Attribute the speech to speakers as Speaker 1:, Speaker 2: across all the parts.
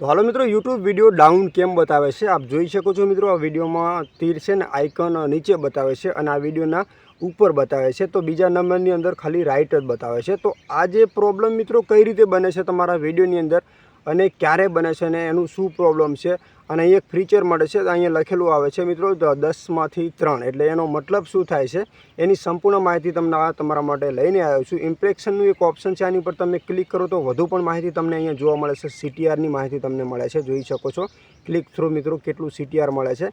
Speaker 1: તો હાલો મિત્રો YouTube video down કેમ બતાવે છે? આપ જોઈ શકો છો મિત્રો, આ વિડીયોમાં તીર છે ને આઇકન નીચે બતાવે છે અને આ વિડીયોના ઉપર બતાવે છે. તો બીજા નંબરની અંદર ખાલી રાઇટ જ બતાવે છે. તો આ જે પ્રોબ્લેમ મિત્રો, કઈ રીતે બને છે તમારા વિડીયોની અંદર? અને ક્યારે બને છે અને એનું શું પ્રોબ્લેમ છે? અને અહીં એક ફીચર મળે છે, અહીંયા લખેલું આવે છે મિત્રો દસમાંથી ત્રણ. એટલે એનો મતલબ શું થાય છે? એની સંપૂર્ણ માહિતી તમને આ તમારા માટે લઈને આવ્યો છું. ઇમ્પ્રેક્શનનું એક ઓપ્શન છે, આની પર તમે ક્લિક કરો તો વધુ પણ માહિતી તમને અહીંયા જોવા મળે છે. સીટીઆરની માહિતી તમને મળે છે, જોઈ શકો છો. ક્લિક થ્રુ મિત્રો, કેટલું સીટીઆર મળે છે.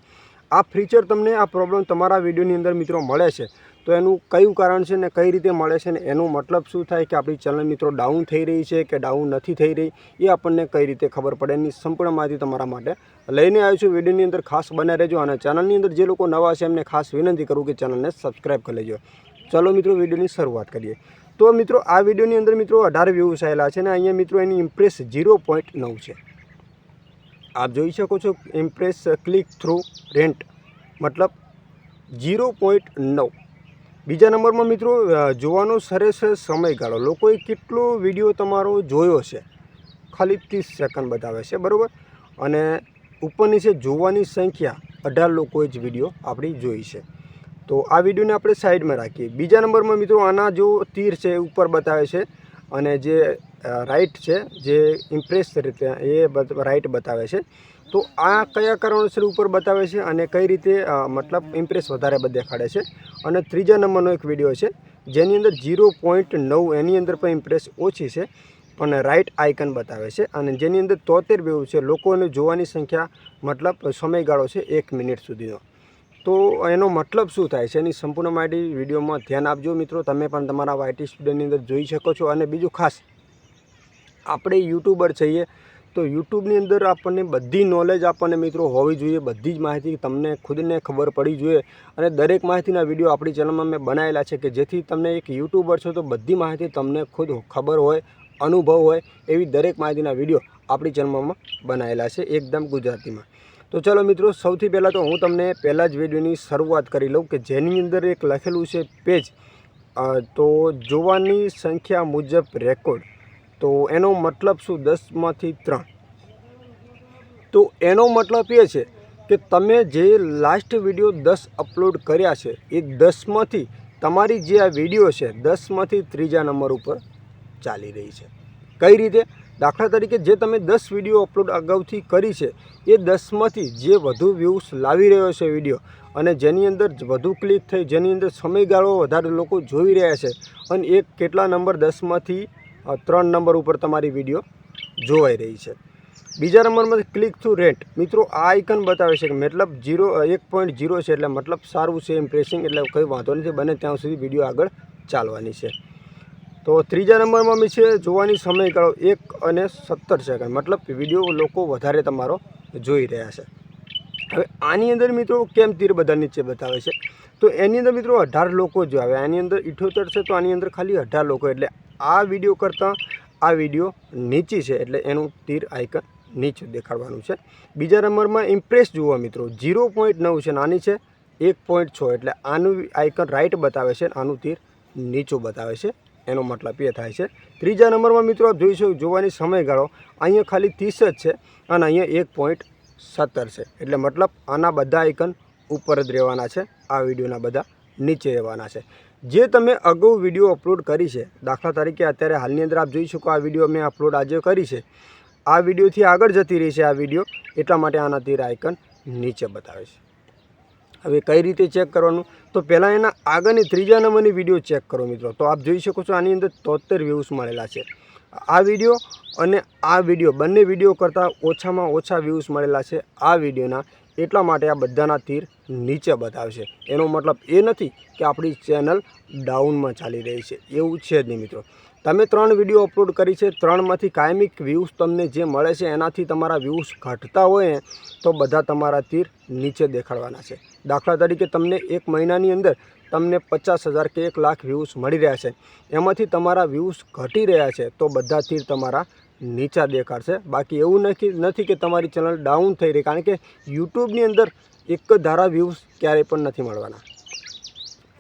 Speaker 1: આ ફીચર તમને આ પ્રોબ્લેમ તમારા વિડીયોની અંદર મિત્રો મળે છે. તો એનું કયું કારણ છે ને કઈ રીતે મળે છે ને એનું મતલબ શું થાય કે આપણી ચેનલ મિત્રો ડાઉન થઈ રહી છે કે ડાઉન નથી થઈ રહી, એ આપણને કઈ રીતે ખબર પડે? એની સંપૂર્ણ માહિતી તમારા માટે લઈને આવ્યો છું. વિડીયોની અંદર ખાસ બને રહેજો અને ચેનલની અંદર જે લોકો નવા છે એમને ખાસ વિનંતી કરું કે ચેનલને સબસ્ક્રાઈબ કરી લેજો. ચલો મિત્રો, વિડીયોની શરૂઆત કરીએ. તો મિત્રો, આ વિડીયોની અંદર મિત્રો અઢાર વ્યૂઝ આવેલા છે ને અહીંયા મિત્રો એની ઇમ્પ્રેસ ઝીરો પોઈન્ટ નવ છે. આપ જોઈ શકો છો ઇમ્પ્રેસ ક્લિક થ્રુ રેન્ટ મતલબ ઝીરો પોઈન્ટ નવ. બીજા નંબરમાં મિત્રો જોવાનો સરેસર સમયગાળો. લોકોએ કેટલો વીડિયો તમારો જોયો છે? ખાલી ત્રીસ સેકન્ડ બતાવે છે, બરાબર? અને ઉપરની છે જોવાની સંખ્યા, અઢાર લોકોએ જ વીડિયો આપણી જોઈ છે. તો આ વિડીયોને આપણે સાઈડમાં રાખીએ. બીજા નંબરમાં મિત્રો, આના જો તીર છે ઉપર બતાવે છે. અને જે રાઈટ છે, જે ઇમ્પ્રેસ રીતે એ રાઈટ બતાવે છે. તો આ કયા કારણોસર ઉપર બતાવે છે અને કઈ રીતે મતલબ ઇમ્પ્રેસ વધારે દેખાડે છે? અને ત્રીજા નંબરનો એક વીડિયો છે, જેની અંદર ઝીરો પોઈન્ટ નવ એની અંદર પણ ઇમ્પ્રેસ ઓછી છે, પણ રાઈટ આઇકન બતાવે છે. અને જેની અંદર તોતેર બેવું છે, લોકોને જોવાની સંખ્યા મતલબ સમયગાળો છે એક મિનિટ સુધીનો. તો એનો મતલબ શું થાય છે એની સંપૂર્ણ માહિતી વિડીયોમાં ધ્યાન આપજો મિત્રો. તમે પણ તમારા વાયટી સ્ટુડિયોની અંદર જોઈ શકો છો. અને બીજું ખાસ, આપણે યુટ્યુબર છીએ તો યુટ્યુબની અંદર આપણને બધી નોલેજ આપણને મિત્રો હોવી જોઈએ, બધી જ માહિતી તમને ખુદને ખબર પડી જોઈએ. અને દરેક માહિતીના વીડિયો આપણી ચેનલમાં મેં બનાવેલા છે કે જેથી તમને એક યુટ્યુબર છો તો બધી માહિતી તમને ખુદ ખબર હોય, અનુભવ હોય એવી દરેક માહિતીના વીડિયો આપણી ચેનલમાં બનાવેલા છે એકદમ ગુજરાતીમાં. તો ચલો મિત્રો, સૌથી પહેલાં તો હું તમને પહેલાં જ વિડીયોની શરૂઆત કરી લઉં કે જેની અંદર એક લખેલું છે પેજ તો જોવાની સંખ્યા મુજબ રેકોર્ડ તો એનો મતલબ શું? દસમાંથી ત્રણ. તો એનો મતલબ એ છે કે તમે જે લાસ્ટ વીડિયો દસ અપલોડ કર્યા છે, એ દસમાંથી તમારી જે આ વીડિયો છે, દસમાંથી ત્રીજા નંબર ઉપર ચાલી રહી છે. કઈ રીતે? દાખલા તરીકે જે તમે દસ વીડિયો અપલોડ અગાઉથી કરી છે, એ દસમાંથી જે વધુ વ્યૂઝ લાવી રહ્યો છે વીડિયો અને જેની અંદર વધુ ક્લિક થઈ, જેની અંદર સમયગાળો વધારે લોકો જોઈ રહ્યા છે અને એક કેટલા નંબર દસમાંથી ત્રણ નંબર ઉપર તમારી વીડિયો જોવાઈ રહી છે. બીજા નંબરમાં ક્લિક થ્રુ રેટ મિત્રો, આ આઇકન બતાવે છે કે મતલબ જીરો એક પોઈન્ટ જીરો છે એટલે મતલબ સારું છે ઇમ્પ્રેસિંગ એટલે કંઈ વાંધો નથી, બને ત્યાં સુધી વીડિયો આગળ ચાલવાની છે. તો ત્રીજા નંબરમાં છે જોવાની સમયગાળો એક અને સત્તર સેકન્ડ મતલબ વીડિયો લોકો વધારે તમારો જોઈ રહ્યા છે. હવે આની અંદર મિત્રો કેમ તીર બધા નીચે બતાવે છે? તો એની અંદર મિત્રો અઢાર લોકો જો આવે. આની અંદર ઇઠોતેર છે તો આની અંદર ખાલી અઢાર લોકો એટલે આ વીડિયો કરતાં આ વીડિયો નીચી છે એટલે એનું તીર આઇકન નીચું દેખાડવાનું છે. બીજા નંબરમાં ઇમ્પ્રેસ જુઓ મિત્રો ઝીરો પોઈન્ટ નવ છે, નાની છે, એક પોઈન્ટ છ એટલે આનું આઇકન રાઇટ બતાવે છે, આનું તીર નીચું બતાવે છે, એનો મતલબ એ થાય છે. ત્રીજા નંબરમાં મિત્રો આપ જોઈશું જોવાની સમયગાળો અહીંયા ખાલી ત્રીસ જ છે અને અહીંયા એક પોઈન્ટ સત્તર છે. એટલે મતલબ આના બધા આઇકન ઉપર જ રહેવાના છે, આ વિડીયોના બધા નીચે રહેવાના છે. જે તમે અગાઉ વીડિયો અપલોડ કરી છે, દાખલા તરીકે અત્યારે હાલની અંદર આપ જોઈ શકો આ વીડિયો મેં અપલોડ આજે કરી છે. આ વિડીયોથી આગળ જતી રહી છે આ વીડિયો એટલા માટે આના તીર આઇકન નીચે બતાવે છે. હવે કઈ રીતે ચેક કરવાનું? તો પહેલાં એના આગળની ત્રીજા નંબરની વીડિયો ચેક કરો મિત્રો. તો આપ જોઈ શકો છો આની અંદર તોતેર વ્યૂઝ મળેલા છે. આ વીડિયો અને આ વીડિયો બંને વીડિયો કરતાં ઓછામાં ઓછા વ્યૂઝ મળેલા છે આ વિડીયોના એટલા માટે આ બધાના તીર નીચે બતાવશે એનો મતલબ એ નથી કે આપણી ચેનલ ડાઉનમાં ચાલી રહી છે. એવું છે જ નહીં મિત્રો. તમે ત્રણ વીડિયો અપલોડ કરી છે, ત્રણમાંથી કાયમિક વ્યૂઝ તમને જે મળે છે એનાથી તમારા વ્યૂઝ ઘટતા હોય તો બધા તમારા તીર નીચે દેખાડવાના છે. દાખલા તરીકે તમને એક મહિનાની અંદર તમને પચાસ હજાર કે એક લાખ વ્યૂઝ મળી રહ્યા છે. એમાંથી તમારા વ્યૂઝ ઘટી રહ્યા છે તો બધા તીર તમારા નીચા દેખાડશે. બાકી એવું નથી નથી કે તમારી ચેનલ ડાઉન થઈ રહી, કારણ કે યુટ્યુબની અંદર એક જ ધારા વ્યૂઝ ક્યારેય પણ નથી મળવાના.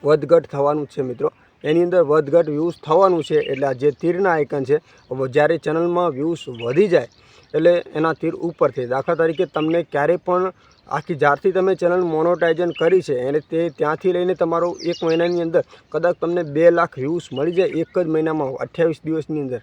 Speaker 1: વધઘટ થવાનું છે મિત્રો. એની અંદર વધઘટ વ્યૂઝ થવાનું છે, એટલે આ જે તીરના આઇકન છે જ્યારે ચેનલમાં વ્યૂઝ વધી જાય, એટલે એના તીર ઉપરથી. દાખલા તરીકે તમને ક્યારેય પણ આખી જ્યારથી તમે ચેનલ મોનોટાઇઝન કરી છે અને તે ત્યાંથી લઈને તમારો એક મહિનાની અંદર કદાચ તમને બે લાખ વ્યૂઝ મળી જાય એક જ મહિનામાં, અઠ્યાવીસ દિવસની અંદર.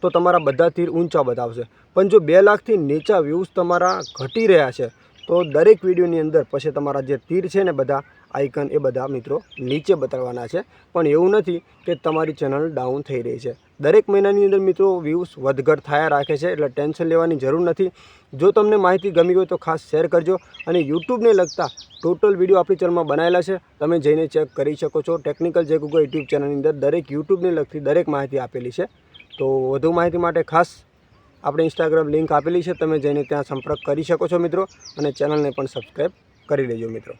Speaker 1: તો તમારા બધા તીર ઊંચા બતાવશે. પણ જો બે લાખથી નીચા વ્યૂઝ તમારા ઘટી રહ્યા છે, તો દરેક વિડીયોની અંદર પછી તમારા જે તીર છે ને બધા આઇકન એ બધા મિત્રો નીચે બતાવવાના છે. પણ એવું નથી કે તમારી ચેનલ ડાઉન થઈ રહી છે. દરેક મહિનાની અંદર મિત્રો વ્યૂઝ વધઘટ થયા રાખે છે, એટલે ટેન્શન લેવાની જરૂર નથી. જો તમને માહિતી ગમી હોય તો ખાસ શેર કરજો અને યુટ્યુબને લગતા ટોટલ વીડિયો આપણી ચેનલમાં બનાવેલા છે. તમે જઈને ચેક કરી શકો છો. ટેકનિકલ જે ગૂગલ યુટ્યુબ ચેનલની અંદર દરેક યુટ્યુબને લગતી દરેક માહિતી આપેલી છે. તો વધુ માહિતી માટે ખાસ આપણે ઇન્સ્ટાગ્રામ લિંક આપેલી છે, તમે જઈને ત્યાં સંપર્ક કરી શકો છો મિત્રો, અને ચેનલને પણ સબસ્ક્રાઈબ કરી લેજો મિત્રો.